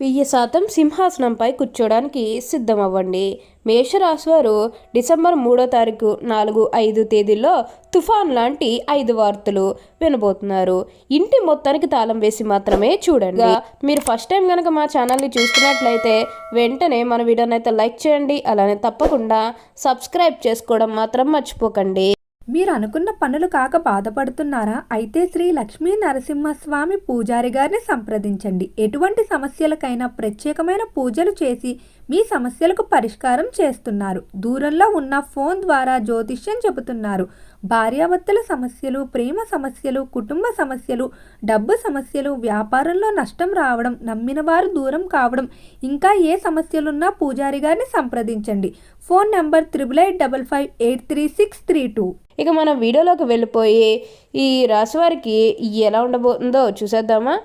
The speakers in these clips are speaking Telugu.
వెయ్యి శాతం సింహాసనంపై కూర్చోడానికి సిద్ధమవ్వండి. మేషరాశి వారు డిసెంబర్ మూడో తారీఖు నాలుగు ఐదు తేదీల్లో తుఫాన్ లాంటి ఐదు వార్తలు వినబోతున్నారు. ఇంటి మొత్తానికి తాళం వేసి మాత్రమే చూడండి. మీరు ఫస్ట్ టైం కనుక మా ఛానల్ని చూస్తున్నట్లయితే వెంటనే మన వీడియోని అయితే లైక్ చేయండి. అలానే తప్పకుండా సబ్స్క్రైబ్ చేసుకోవడం మాత్రం మర్చిపోకండి. మీరు అనుకున్న పనులు కాక బాధపడుతున్నారా? అయితే శ్రీ లక్ష్మీ నరసింహస్వామి పూజారి గారిని సంప్రదించండి. ఎటువంటి సమస్యలకైనా ప్రత్యేకమైన పూజలు చేసి మీ సమస్యలకు పరిష్కారం చేస్తున్నారు. దూరంలో ఉన్న ఫోన్ ద్వారా జ్యోతిష్యం చెబుతున్నారు. భార్యాభర్తల సమస్యలు ప్రేమ సమస్యలు కుటుంబ సమస్యలు డబ్బు సమస్యలు వ్యాపారంలో నష్టం రావడం నమ్మిన వారు దూరం కావడం ఇంకా ఏ సమస్యలున్నా పూజారి గారిని సంప్రదించండి. Phone number triple eight double five eight three six three two. ఇక మనం వీడియోలోకి వెళ్ళిపోయి ఈ రాశివారికి ఎలా ఉండబోతుందో చూసేద్దామా?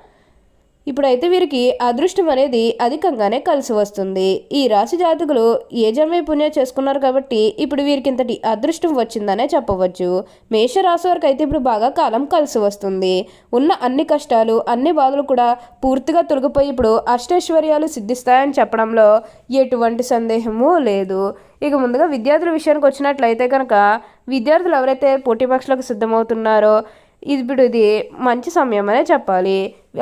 ఇప్పుడైతే వీరికి అదృష్టం అనేది అధికంగానే కలిసి వస్తుంది. ఈ రాశి జాతకులు ఏ జన్మే పుణ్యం చేసుకున్నారు కాబట్టి ఇప్పుడు వీరికి ఇంతటి అదృష్టం వచ్చిందనే చెప్పవచ్చు. మేష రాశి వారికి అయితే ఇప్పుడు బాగా కాలం కలిసి వస్తుంది. ఉన్న అన్ని కష్టాలు అన్ని బాధలు కూడా పూర్తిగా తొలగిపోయి ఇప్పుడు అష్టైశ్వర్యాలు సిద్ధిస్తాయని చెప్పడంలో ఎటువంటి సందేహము లేదు. ఇక ముందుగా విద్యార్థుల విషయానికి వచ్చినట్లయితే కనుక విద్యార్థులు ఎవరైతే పోటీ పరీక్షలకు సిద్ధమవుతున్నారో ఇప్పుడు ఇది మంచి సమయం అనే చెప్పాలి.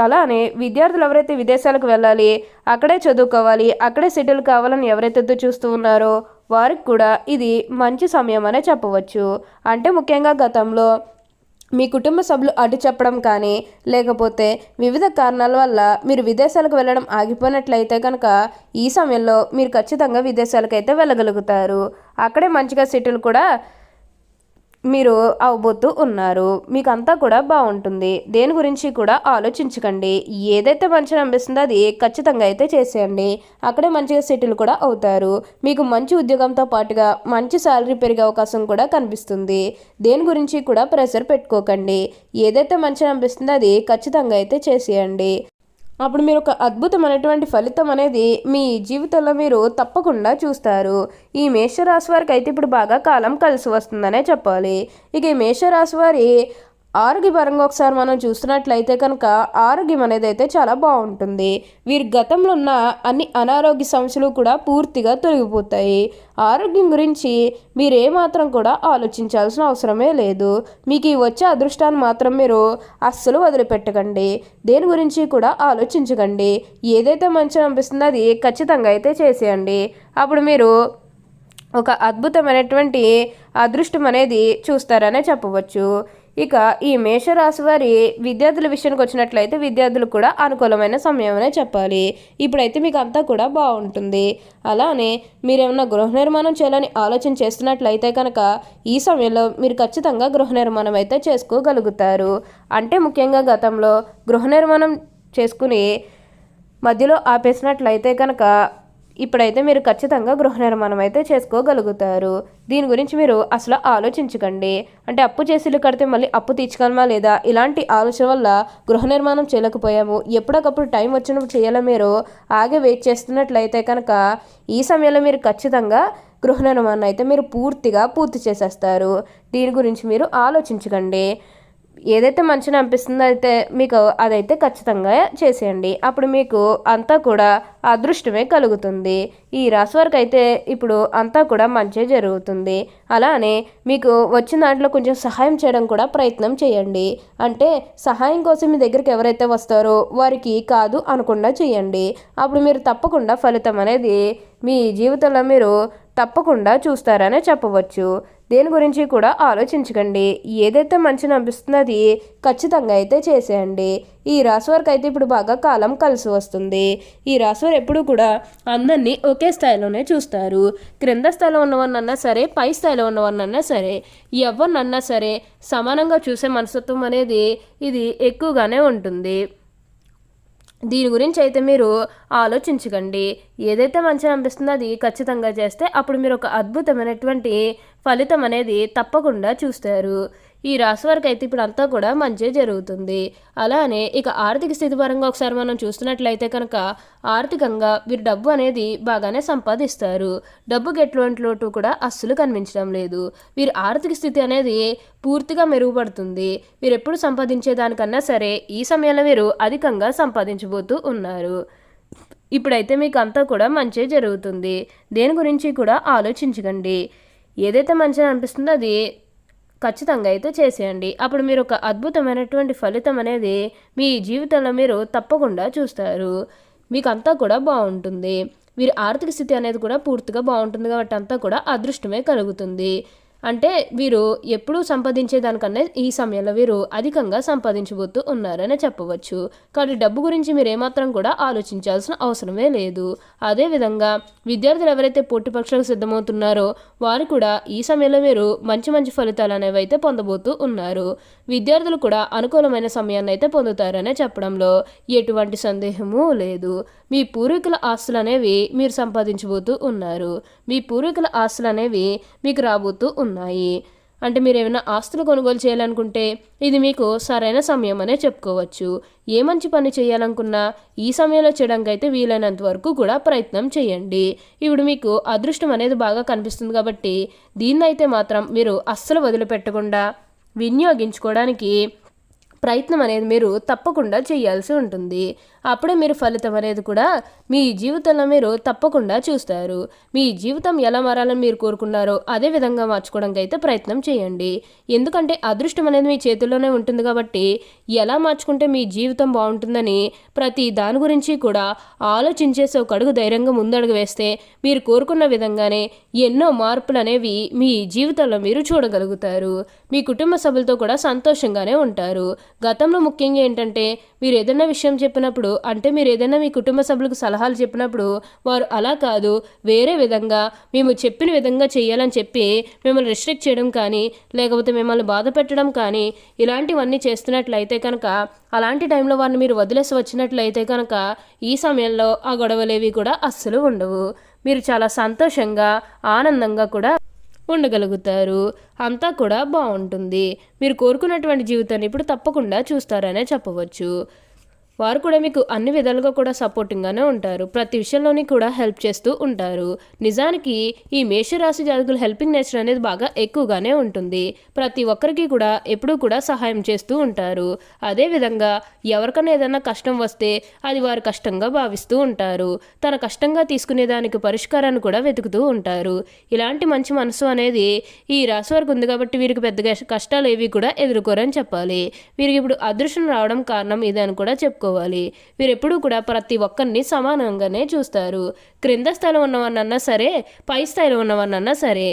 అలానే విద్యార్థులు ఎవరైతే విదేశాలకు వెళ్ళాలి అక్కడే చదువుకోవాలి అక్కడే సెటిల్ కావాలని ఎవరైతే చూస్తూ ఉన్నారో వారికి కూడా ఇది మంచి సమయం అనే చెప్పవచ్చు. అంటే ముఖ్యంగా గతంలో మీ కుటుంబ సభ్యులు అడ్డు చెప్పడం కానీ లేకపోతే వివిధ కారణాల వల్ల మీరు విదేశాలకు వెళ్ళడం ఆగిపోయినట్లయితే కనుక ఈ సమయంలో మీరు ఖచ్చితంగా విదేశాలకైతే వెళ్ళగలుగుతారు. అక్కడే మంచిగా సెటిల్ కూడా మీరు అవబోతూ ఉన్నారు. మీకు అంతా కూడా బాగుంటుంది దేని గురించి కూడా ఆలోచించకండి. ఏదైతే మంచిగా అనిపిస్తుందో అది ఖచ్చితంగా అయితే చేసేయండి. అక్కడే మంచిగా సెటిల్ కూడా అవుతారు. మీకు మంచి ఉద్యోగంతో పాటుగా మంచి శాలరీ పెరిగే అవకాశం కూడా కనిపిస్తుంది. దేని గురించి కూడా ప్రెషర్ పెట్టుకోకండి. ఏదైతే మంచిగా అనిపిస్తుందో అది ఖచ్చితంగా అయితే చేసేయండి. అప్పుడు మీరు ఒక అద్భుతమైనటువంటి ఫలితం అనేది మీ జీవితంలో మీరు తప్పకుండా చూస్తారు. ఈ మేషరాశి వారికి అయితే ఇప్పుడు బాగా కాలం కలిసి వస్తుందనే చెప్పాలి. ఇక ఈ మేషరాశి వారి ఆరోగ్యపరంగా ఒకసారి మనం చూస్తున్నట్లయితే కనుక ఆరోగ్యం అనేది అయితే చాలా బాగుంటుంది. వీరి గతంలో ఉన్న అన్ని అనారోగ్య సమస్యలు కూడా పూర్తిగా తొలగిపోతాయి. ఆరోగ్యం గురించి మీరు ఏమాత్రం కూడా ఆలోచించాల్సిన అవసరమే లేదు. మీకు ఈ వచ్చే అదృష్టాన్ని మాత్రం మీరు అస్సలు వదిలిపెట్టకండి. దేని గురించి కూడా ఆలోచించకండి. ఏదైతే మంచిగా అనిపిస్తుందో అది ఖచ్చితంగా అయితే చేసేయండి. అప్పుడు మీరు ఒక అద్భుతమైనటువంటి అదృష్టం అనేది చూస్తారనే చెప్పవచ్చు. ఇక ఈ మేషరాశి వారి విద్యార్థుల విషయానికి వచ్చినట్లయితే విద్యార్థులు కూడా అనుకూలమైన సమయమనే చెప్పాలి. ఇప్పుడైతే మీకు అంతా కూడా బాగుంటుంది. అలానే మీరేమన్నా గృహ నిర్మాణం చేయాలని ఆలోచన చేస్తున్నట్లయితే కనుక ఈ సమయంలో మీరు ఖచ్చితంగా గృహ నిర్మాణం అయితే చేసుకోగలుగుతారు. అంటే ముఖ్యంగా గతంలో గృహ నిర్మాణం చేసుకుని మధ్యలో ఆపేసినట్లయితే కనుక ఇప్పుడైతే మీరు ఖచ్చితంగా గృహ నిర్మాణం అయితే చేసుకోగలుగుతారు. దీని గురించి మీరు అసలు ఆలోచించకండి. అంటే అప్పు చేసి ఇల్లు కడితే మళ్ళీ అప్పు తీర్చగలమా లేదా? ఇలాంటి ఆలోచన వల్ల గృహ నిర్మాణం చేయలేకపోయాము. ఎప్పటికప్పుడు టైం వచ్చినప్పుడు చేయాలో మీరు? ఆగే వెయిట్ చేస్తున్నట్లయితే కనుక ఈ సమయంలో మీరు ఖచ్చితంగా గృహ నిర్మాణం అయితే మీరు పూర్తిగా పూర్తి చేసేస్తారు. దీని గురించి మీరు ఆలోచించకండి. ఏదైతే మంచిగా అనిపిస్తుందో అయితే మీకు అదైతే ఖచ్చితంగా చేసేయండి. అప్పుడు మీకు అంతా కూడా అదృష్టమే కలుగుతుంది. ఈ రాశి వారికి అయితే ఇప్పుడు అంతా కూడా మంచి జరుగుతుంది. అలానే మీకు వచ్చిన దాంట్లో కొంచెం సహాయం చేయడం కూడా ప్రయత్నం చేయండి. అంటే సహాయం కోసం మీ దగ్గరికి ఎవరైతే వస్తారో వారికి కాదు అనకుండా చేయండి. అప్పుడు మీరు తప్పకుండా ఫలితం అనేది మీ జీవితంలో మీరు తప్పకుండా చూస్తారనే చెప్పవచ్చు. దేని గురించి కూడా ఆలోచించకండి. ఏదైతే మంచిని అనిపిస్తుందో అది ఖచ్చితంగా అయితే చేసేయండి. ఈ రాశి వారికి అయితే ఇప్పుడు బాగా కాలం కలిసి వస్తుంది. ఈ రాశి వారు ఎప్పుడు కూడా అందరినీ ఒకే స్థాయిలోనే చూస్తారు. క్రింద స్థాయిలో ఉన్నవారినన్నా సరే పై స్థాయిలో ఉన్నవారినన్నా సరే ఎవరినన్నా సరే సమానంగా చూసే మనస్తత్వం అనేది ఇది ఎక్కువగానే ఉంటుంది. దీని గురించి అయితే మీరు ఆలోచించకండి. ఏదైతే మంచిగా అనిపిస్తుందో అది ఖచ్చితంగా చేస్తే అప్పుడు మీరు ఒక అద్భుతమైనటువంటి ఫలితం అనేది తప్పకుండా చూస్తారు. ఈ రాశి వారికి అయితే ఇప్పుడు అంతా కూడా మంచి జరుగుతుంది. అలానే ఇక ఆర్థిక స్థితి పరంగా ఒకసారి మనం చూస్తున్నట్లయితే కనుక ఆర్థికంగా వీరు డబ్బు అనేది బాగానే సంపాదిస్తారు. డబ్బుకి ఎటువంటి లోటు కూడా అస్సలు కనిపించడం లేదు. వీరి ఆర్థిక స్థితి అనేది పూర్తిగా మెరుగుపడుతుంది. వీరు ఎప్పుడు సంపాదించేదానికన్నా సరే ఈ సమయంలో వీరు అధికంగా సంపాదించబోతూ ఉన్నారు. ఇప్పుడైతే మీకు అంతా కూడా మంచి జరుగుతుంది. దేని గురించి కూడా ఆలోచించకండి. ఏదైతే మంచిగా అనిపిస్తుందో అది ఖచ్చితంగా అయితే చేసేయండి. అప్పుడు మీరు ఒక అద్భుతమైనటువంటి ఫలితం అనేది మీ జీవితంలో మీరు తప్పకుండా చూస్తారు. మీకు అంతా కూడా బాగుంటుంది. మీరు ఆర్థిక స్థితి అనేది కూడా పూర్తిగా బాగుంటుంది కాబట్టి అంతా కూడా అదృష్టమే కలుగుతుంది. అంటే వీరు ఎప్పుడూ సంపాదించే దానికన్నా ఈ సమయంలో వీరు అధికంగా సంపాదించబోతూ ఉన్నారని చెప్పవచ్చు. కాబట్టి డబ్బు గురించి మీరు ఏమాత్రం కూడా ఆలోచించాల్సిన అవసరమే లేదు. అదేవిధంగా విద్యార్థులు ఎవరైతే పోటీ పరీక్షలకు సిద్ధమవుతున్నారో వారు కూడా ఈ సమయంలో మీరు మంచి మంచి ఫలితాలు అనేవి అయితే పొందబోతూ ఉన్నారు. విద్యార్థులు కూడా అనుకూలమైన సమయాన్ని అయితే పొందుతారనే చెప్పడంలో ఎటువంటి సందేహము లేదు. మీ పూర్వీకుల ఆస్తులు అనేవి మీరు సంపాదించబోతూ ఉన్నారు. మీ పూర్వీకుల ఆస్తులు అనేవి మీకు రాబోతూ ఉన్నాయి. అంటే మీరు ఏమైనా ఆస్తులు కొనుగోలు చేయాలనుకుంటే ఇది మీకు సరైన సమయం అనే చెప్పుకోవచ్చు. ఏ మంచి పని చేయాలనుకున్నా ఈ సమయంలో చేయడానికి అయితే వీలైనంత వరకు కూడా ప్రయత్నం చేయండి. ఇప్పుడు మీకు అదృష్టం అనేది బాగా కనిపిస్తుంది కాబట్టి దీన్నైతే మాత్రం మీరు అస్సలు వదిలిపెట్టకుండా వినియోగించుకోవడానికి ప్రయత్నం అనేది మీరు తప్పకుండా చేయాల్సి ఉంటుంది. అప్పుడే మీరు ఫలితం అనేది కూడా మీ జీవితంలో మీరు తప్పకుండా చూస్తారు. మీ జీవితం ఎలా మారాలని మీరు కోరుకున్నారో అదే విధంగా మార్చుకోవడానికి అయితే ప్రయత్నం చేయండి. ఎందుకంటే అదృష్టం అనేది మీ చేతుల్లోనే ఉంటుంది కాబట్టి ఎలా మార్చుకుంటే మీ జీవితం బాగుంటుందని ప్రతి దాని గురించి కూడా ఆలోచించేసి ఒక అడుగు ధైర్యంగా ముందడుగు వేస్తే మీరు కోరుకున్న విధంగానే ఎన్నో మార్పులు అనేవి మీ జీవితంలో మీరు చూడగలుగుతారు. మీ కుటుంబ సభ్యులతో కూడా సంతోషంగానే ఉంటారు. గతంలో ముఖ్యంగా ఏంటంటే మీరు ఏదైనా విషయం చెప్పినప్పుడు అంటే మీరు ఏదైనా మీ కుటుంబ సభ్యులకు సలహాలు చెప్పినప్పుడు వారు అలా కాదు వేరే విధంగా మేము చెప్పిన విధంగా చేయాలని చెప్పి మిమ్మల్ని రిస్ట్రిక్ట్ చేయడం కానీ లేకపోతే మిమ్మల్ని బాధ పెట్టడం కానీ ఇలాంటివన్నీ చేస్తున్నట్లయితే కనుక అలాంటి టైంలో వారిని మీరు వదిలేసి వచ్చినట్లయితే కనుక ఈ సమయంలో ఆ గొడవలేవి కూడా అస్సలు ఉండవు. మీరు చాలా సంతోషంగా ఆనందంగా కూడా ఉండగలుగుతారు. అంతా కూడా బాగుంటుంది మీరు కోరుకున్నటువంటి జీవితాన్ని ఇప్పుడు తప్పకుండా చూస్తారనే చెప్పవచ్చు. వారు కూడా మీకు అన్ని విధాలుగా కూడా సపోర్టింగ్గానే ఉంటారు. ప్రతి విషయంలోని కూడా హెల్ప్ చేస్తూ ఉంటారు. నిజానికి ఈ మేషరాశి జాతకుల హెల్పింగ్ నేచర్ అనేది బాగా ఎక్కువగానే ఉంటుంది. ప్రతి ఒక్కరికి కూడా ఎప్పుడూ కూడా సహాయం చేస్తూ ఉంటారు. అదేవిధంగా ఎవరికైనా ఏదైనా కష్టం వస్తే అది వారు కష్టంగా భావిస్తూ ఉంటారు. తన కష్టంగా తీసుకునే దానికి పరిష్కారాన్ని కూడా వెతుకుతూ ఉంటారు. ఇలాంటి మంచి మనసు అనేది ఈ రాశి వారికి ఉంది కాబట్టి వీరికి పెద్దగా కష్టాలు ఏవి కూడా ఎదుర్కోరని చెప్పాలి. వీరికి ఇప్పుడు అదృష్టం రావడం కారణం ఇదని కూడా చెప్పుకోవాలి. వీరు ఎప్పుడూ కూడా ప్రతి ఒక్కరిని సమానంగానే చూస్తారు. క్రింద స్థాయిలో ఉన్నవన్నన్నా సరే పై స్థాయిలో ఉన్నవన్నన్నా సరే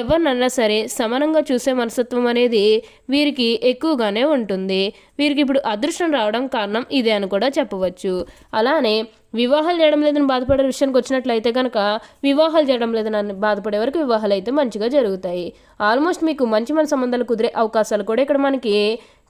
ఎవరినన్నా సరే సమానంగా చూసే మనస్తత్వం అనేది వీరికి ఎక్కువగానే ఉంటుంది. వీరికి ఇప్పుడు అదృష్టం రావడం కారణం ఇదే అని కూడా చెప్పవచ్చు. అలానే వివాహాలు చేయడం లేదని బాధపడే విషయానికి వచ్చినట్లయితే కనుక వివాహాలు చేయడం లేదని బాధపడే వరకు వివాహాలు అయితే మంచిగా జరుగుతాయి. ఆల్మోస్ట్ మీకు మంచి మన సంబంధాలు కుదిరే అవకాశాలు కూడా ఇక్కడ మనకి